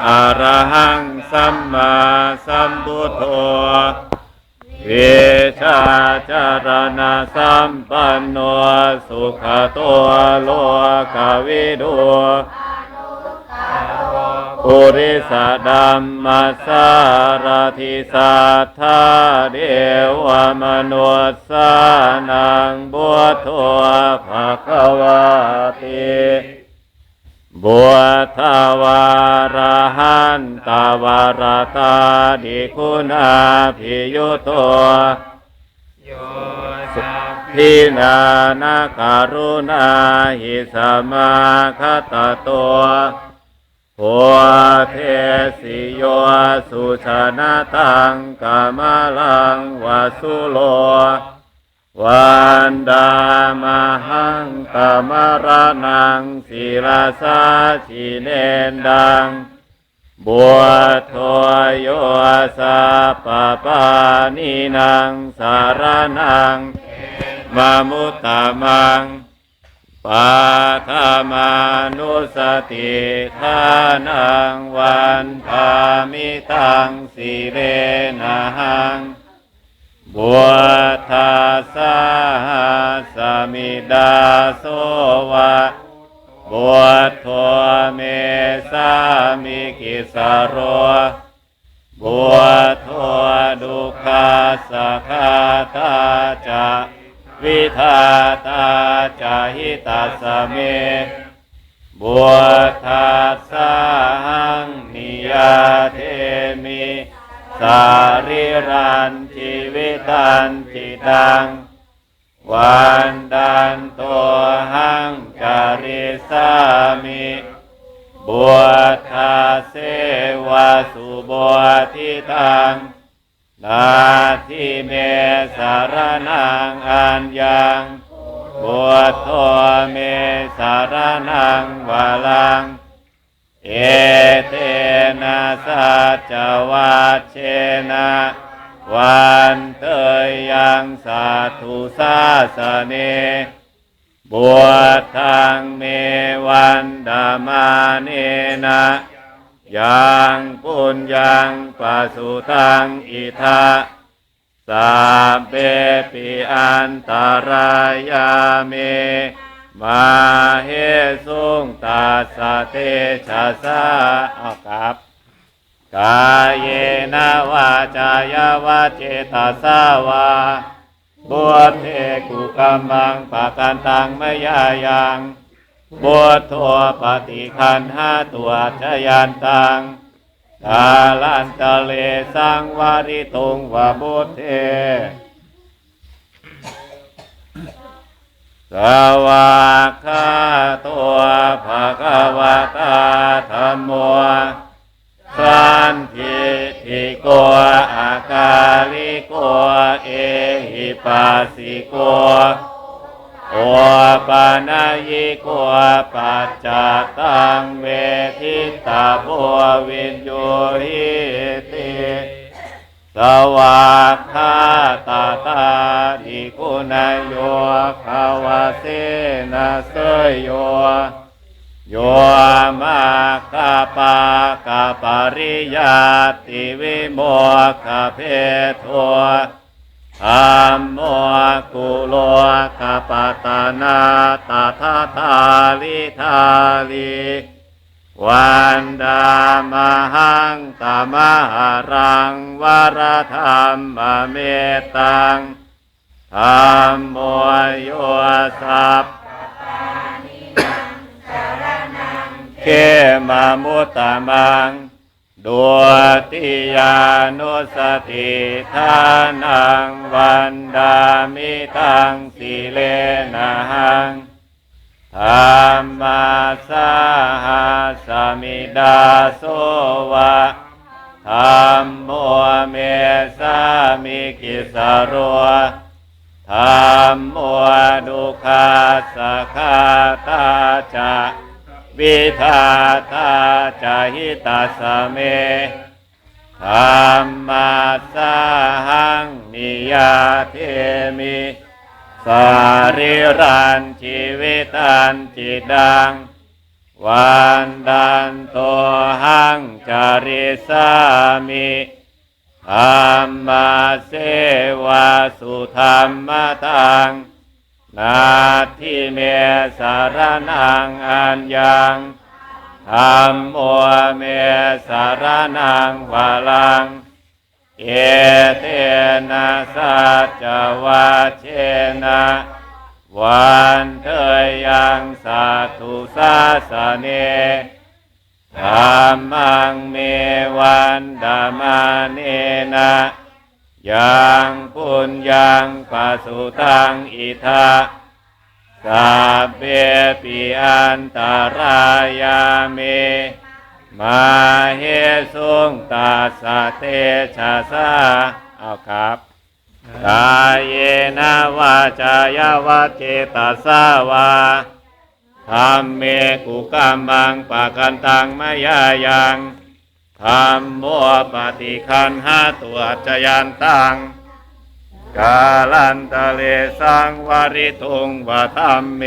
อะระหังสัมมาสัมพุทโธเวชาจารณะสัมปันโนสุขตัวโลกวิดูปุริสดัมมัสารทิสัทธาเดวมนุสสานังบุตโธภะคะวาติ บัวทวารหันตาวารตาดิคุณาพิยุโตโยสัพพินานาการุณาหิสมาคตตัวหัวเทสิโยสุชนะตังกามลังวสุโล วันดามหังกามรนังศิลาสาชิเนนดังบัวทวยโยสาปะปานินางสารนังมามุตตามังปาทามานุสติทานังวันพามิตังสิเรนะหัง บัวทาสาสมิดาโสวะบัวทวเมสามิกิสโรบัวทวดุขาสคาตาจะวิทาตาจะหิตาสเมบัวทัสสะหังนิยาเทมิสาริรัน ชีวิตันจิตัง วันดันตัวหังจาริสามิบัวทาเสวาสุบวทิตังนาทิเมสารนังอันยังบัวทเมสารนังวาลัง เอเทนะสัจวัชเชนะ วันเตยยังสาธุสาสเน บวชทางเมวันดามาเนนะยังปุญยังปัสุตังอิทาสาเปปิอันตรายาเม มาเฮสุงตาสเตชะสะเอาครับ กายเยนะวาจายาวาเจตาสาวาบุตเทกุกัมมังปะกันตังมยายังบุตทัวปฏิคันห้าตัวชยันตังกาลันตะเลสังวาริตุงวะบุตเทสวากาตัวภะคะวะตาธรรมโม โกอาคาลิโกเอหิปัสสิโกโอปานายิโกปัจจตังเวทิตาโพวินโยหิติสวากขาตาตาดิคุณยโยภาวเสนาเสยโยโยมา ปากาปริยาติวิโมกขเพโทธรรมโมกุโลกปตานาตาทาทาลิทาลิวันดามหังตามหารังวรธรรมเมตตังธรรมโมโยสัพ เขมามุตตะมังดุติยานุสติทานังวันดามิตังสิเลนะหังธรรมาสาหาสมิดาโสวะธรรมโมเมสามิกิสโรธรรมโมดุขาสคาตาจะ วิทาตาจหิตาสเมธรรมาสาหังนิยาเทมิสาริรันชีวิตันจิตัง วันดันโตหังจาริสามิธรรมาเสวาสุธรรมตัง นาทิเมสารนังอัญญังธรรมโมเมสารนังวาลัง เอเตนะสัจวัชเชนะวันเทยยังสาธุสาสเนธรรมังเมวันดามาเนนะ ยังปุญญังปัสุตังอิทาสัพเพปิอันตารายาเมมาเฮสุงตัสเตชะสาเอาครับกายเยนะวาจายาวาเจตัสสาวาธรรมเมกุกัมบังปะกันตังมายายัง ธรรมโมปฏิคันหาตัวจยันตังกาลันตะเลสังวริทุงวะธรรมเม